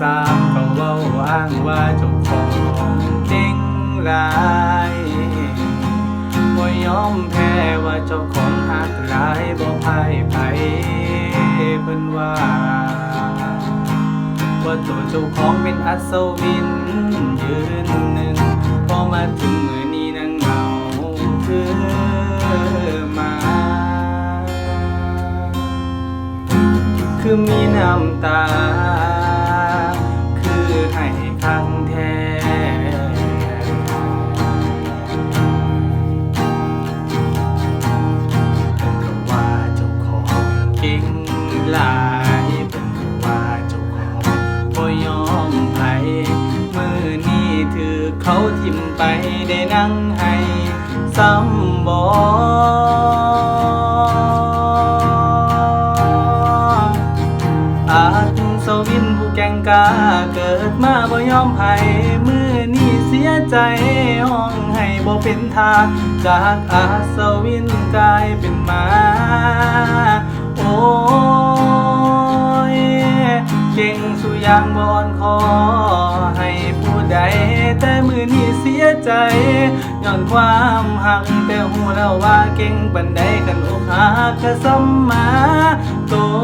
สามเขาเว้าอ้างว่าเจ้าของจริงหลายบ่ยอมแพ้ว่าเจ้าของหักหลายบ่พ่ายไปเพิ่นว่าว่าตัวเจ้าของเป็นอัศวินยืนหนึ่งพอมาถึงมือนี้นางเหงาคือมาคือมีน้ำตา บ่ยอมไผมือนี้ถือเขาทิมไปได้นั่งให้ซ้ำบ่อาจสวินผู้แกงกาเกิดมาบ่ยอมไผมือนี้เสียใจห้องให้บ่เป็นทาจากอาสวินกลายเป็นมา อยางบอนคอ ให้ผู้ใดแต่มือนี้เสียใจย้อนความหักแต่หูแล้วว่าเก่งบันไดกันอกหักก็ซ้ำมาตัว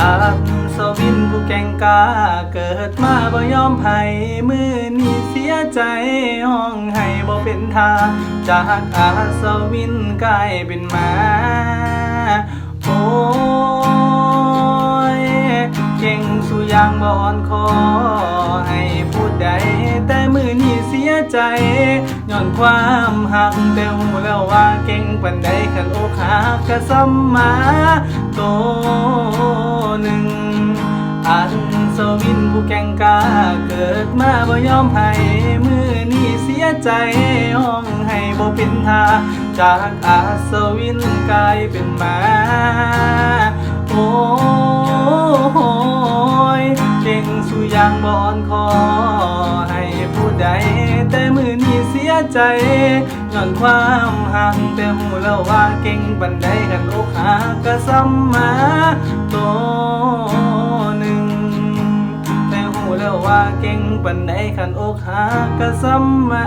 อัศวินผู้แก่งกาเกิดมาบ่ยอมไผ่มือนี้เสียใจห้องให้บ่เป็นทาจากอาศวินกลายเป็นหมาโอ้ยเก่งสุยางบ่อนคอให้พูดใดแต่มือนี้เสียใจย้อนความหักแต่หูแล้วว่าเก่งปันใดขันอกหักก็ซ้ำมาโต หนึ่ง อันสวินผู้แก่งกาเกิดมาบ่ยอมให้มือนี้เสียใจห้องให้บ่เป็นทา จากอาสวินกลายเป็นหมา โอ้ยเก่งสุยางบอนคอให้ผู้ใดแต่มือ ใจย้อนความห่างแต่หูแล้วว่าเก่งบันไดกันอกหากก็ซ้ำมาตัวหนึ่งแต่หูแล้วว่าเก่งบันไดขันอกหากก็ซ้ำมา